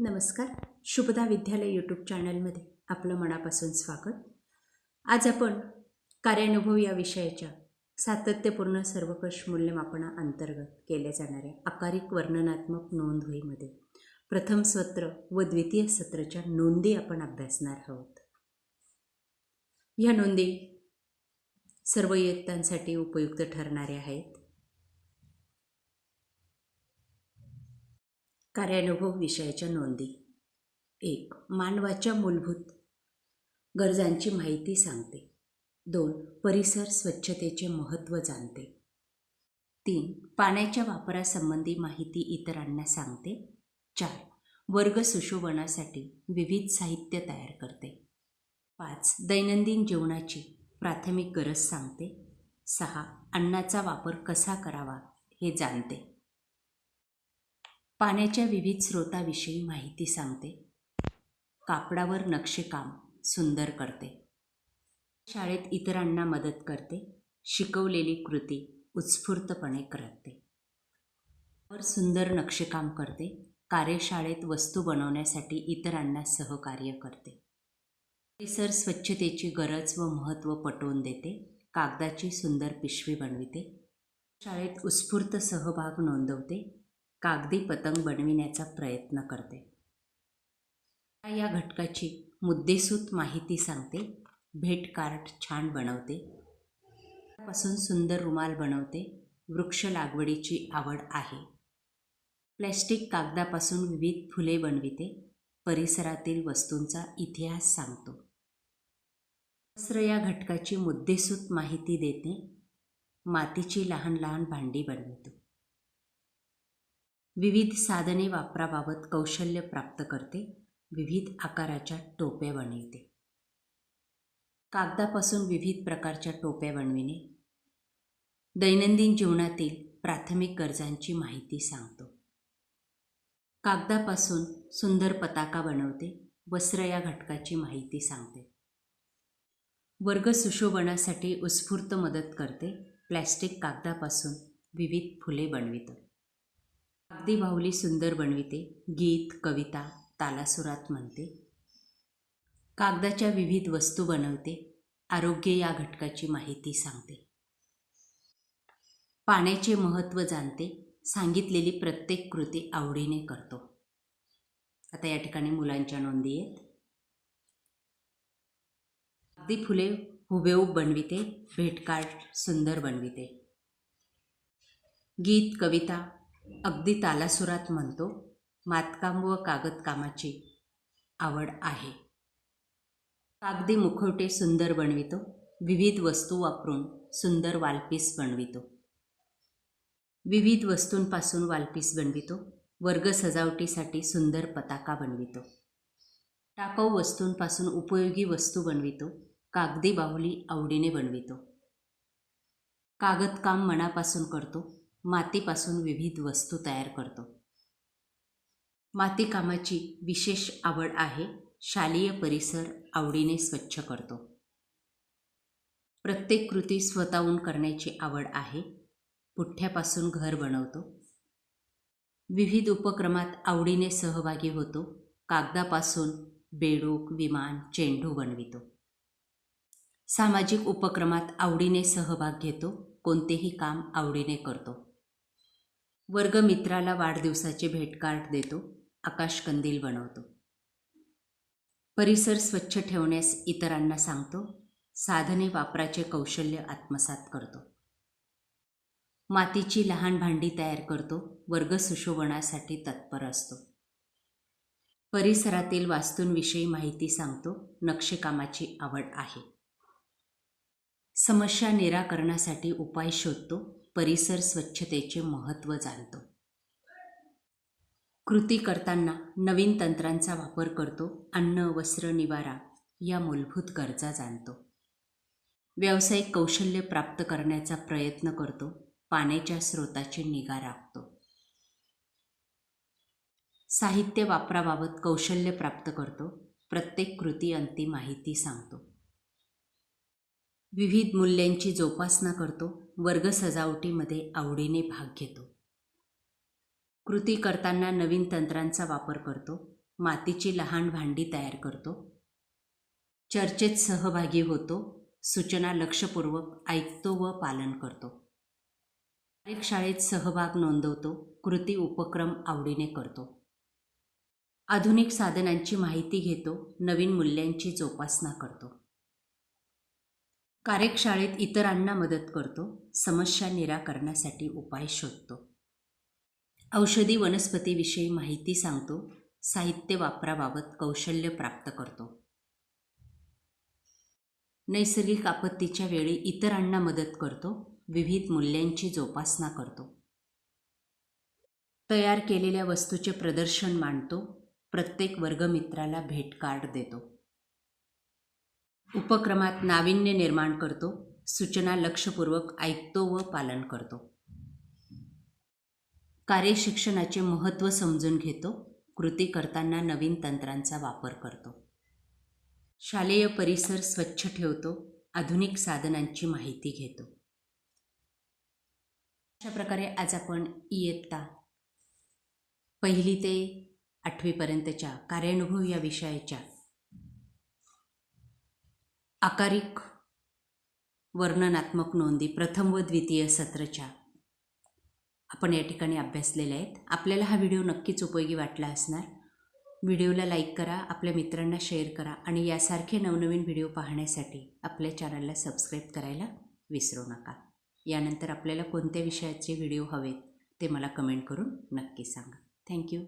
नमस्कार. शुभदा विद्यालय यूट्यूब चॅनलमध्ये आपलं मनापासून स्वागत. आज आपण कार्यानुभव या विषयाच्या सातत्यपूर्ण सर्वकष मूल्यमापना अंतर्गत केल्या जाणाऱ्या आकारिक वर्णनात्मक नोंदवहीमध्ये प्रथम सत्र व द्वितीय सत्राच्या नोंदी आपण अभ्यासणार आहोत. ह्या नोंदी सर्व इयत्तांसाठी उपयुक्त ठरणाऱ्या आहेत. कार्यानुभव विषयाच्या नोंदी. एक मानवाच्या मूलभूत गरजांची माहिती सांगते. दोन परिसर स्वच्छतेचे महत्त्व जाणते. तीन पाण्याच्या वापरासंबंधी माहिती इतरांना सांगते. चार वर्ग सुशोभनासाठी विविध साहित्य तयार करते. पाच दैनंदिन जीवनाची प्राथमिक गरज सांगते. सहा अन्नाचा वापर कसा करावा हे जाणते. पाण्याच्या विविध स्रोताविषयी माहिती सांगते. कापडावर नक्षीकाम सुंदर करते. शाळेत इतरांना मदत करते शिकवलेली कृती उत्स्फूर्तपणे करते. वर सुंदर नक्षीकाम करते कार्यशाळेत वस्तू बनवण्यासाठी इतरांना सहकार्य करते. परिसर स्वच्छतेची गरज व महत्त्व पटवून देते कागदाची सुंदर पिशवी बनविते. शाळेत उत्स्फूर्त सहभाग नोंदवते कागदी पतंग बनविण्याचा प्रयत्न करते. या घटकाची मुद्देसूद माहिती सांगते. भेट कार्ड छान बनवते. पासून सुंदर रुमाल बनवते. वृक्ष लागवडीची आवड आहे. प्लॅस्टिक कागदापासून विविध फुले बनविते. परिसरातील वस्तूंचा इतिहास सांगतो. वस्त्र या घटकाची मुद्देसूद माहिती देते. मातीची लहान लहान भांडी बनवितो. विविध साधने वापराबाबत कौशल्य प्राप्त करते विविध आकाराच्या टोप्या बनविते. कागदापासून विविध प्रकारच्या टोप्या बनविणे. दैनंदिन जीवनातील प्राथमिक गरजांची माहिती सांगतो. कागदापासून सुंदर पताका बनवते वस्त्र या घटकाची माहिती सांगते. वर्ग सुशोभनासाठी उत्स्फूर्त मदत करते प्लॅस्टिक कागदापासून विविध फुले बनवितं अगदी बाहुली सुंदर बनविते गीत कविता तालासुरात म्हणते. कागदाच्या विविध वस्तू बनवते आरोग्य या घटकाची माहिती सांगते. पाण्याचे महत्त्व जाणते सांगितलेली प्रत्येक कृती आवडीने करतो. आता या ठिकाणी मुलांच्या नोंदी आहेत. अगदी फुले हुबेहूब बनविते भेटकार्ड सुंदर बनविते. गीत कविता अगदी तालासुरात म्हणतो मातकाम व कागदकामाची आवड आहे. कागदी मुखवटे सुंदर बनवितो विविध वस्तू वापरून सुंदर वालपीस बनवितो. विविध वस्तूंपासून वालपीस बनवितो वर्ग सजावटीसाठी सुंदर पताका बनवितो. टाकाऊ वस्तूंपासून उपयोगी वस्तू बनवितो कागदी बाहुली आवडीने बनवितो. कागदकाम मनापासून करतो मातीपासून विविध वस्तू तयार करतो. मातीकामाची विशेष आवड आहे. शालेय परिसर आवडीने स्वच्छ करतो. प्रत्येक कृती स्वतःहून करण्याची आवड आहे. पुठ्ठ्यापासून घर बनवतो. विविध उपक्रमात आवडीने सहभागी होतो. कागदापासून बेडूक विमान चेंडू बनवितो. सामाजिक उपक्रमात आवडीने सहभाग घेतो. कोणतेही काम आवडीने करतो. वर्गमित्राला वाढदिवसाचे भेटकार्ड देतो आकाशकंदील बनवतो. परिसर स्वच्छ ठेवण्यास इतरांना सांगतो साधने वापराचे कौशल्य आत्मसात करतो. मातीची लहान भांडी तयार करतो वर्ग सुशोभनासाठी तत्पर असतो. परिसरातील वास्तूंविषयी माहिती सांगतो नक्षीकामाची आवड आहे. समस्या निराकरणासाठी उपाय शोधतो परिसर स्वच्छतेचे महत्त्व जाणतो. कृती करताना नवीन तंत्रांचा वापर करतो अन्न वस्त्र निवारा या मूलभूत गरजा जाणतो. व्यावसायिक कौशल्य प्राप्त करण्याचा प्रयत्न करतो पाण्याच्या स्रोताची निगा राखतो. साहित्य वापराबाबत कौशल्य प्राप्त करतो प्रत्येक कृती अंती माहिती सांगतो. विविध मूल्यांची जोपासना करतो वर्ग सजावटीमध्ये आवडीने भाग घेतो. कृती करताना नवीन तंत्रांचा वापर करतो. मातीची लहान भांडी तयार करतो. चर्चेत सहभागी होतो. सूचना लक्षपूर्वक ऐकतो व पालन करतो. कार्यशाळेत सहभाग नोंदवतो. कृती उपक्रम आवडीने करतो. आधुनिक साधनांची माहिती घेतो. नवीन मूल्यांची जोपासना करतो. कार्यशाळेत इतरांना मदत करतो समस्या निराकरणासाठी उपाय शोधतो. औषधी वनस्पतीविषयी माहिती सांगतो साहित्य वापराबाबत कौशल्य प्राप्त करतो. नैसर्गिक आपत्तीच्या वेळी इतरांना मदत करतो विविध मूल्यांची जोपासना करतो. तयार केलेल्या वस्तूचे प्रदर्शन मांडतो प्रत्येक वर्गमित्राला भेट कार्ड देतो. उपक्रमात नाविन्य निर्माण करतो सूचना लक्षपूर्वक ऐकतो व पालन करतो. कार्यशिक्षणाचे महत्त्व समजून घेतो कृती करताना नवीन तंत्रांचा वापर करतो. शालेय परिसर स्वच्छ ठेवतो आधुनिक साधनांची माहिती घेतो. अशा प्रकारे आज आपण इयत्ता पहिली ते आठवीपर्यंतच्या कार्यानुभव या विषयाच्या आकारिक वर्णनात्मक नोंदी प्रथम व द्वितीय सत्रच्या. आपण या ठिकाणी अभ्यासलेल्या आहेत. आपल्याला हा व्हिडिओ नक्कीच उपयोगी वाटला असणार. व्हिडिओला लाईक करा आपल्या मित्रांना शेअर करा आणि यासारखे नवनवीन व्हिडिओ पाहण्यासाठी आपल्या चॅनलला सबस्क्राईब करायला विसरू नका. यानंतर आपल्याला कोणत्या विषयाचे व्हिडिओ हवेत ते मला कमेंट करून नक्की सांगा. थँक्यू.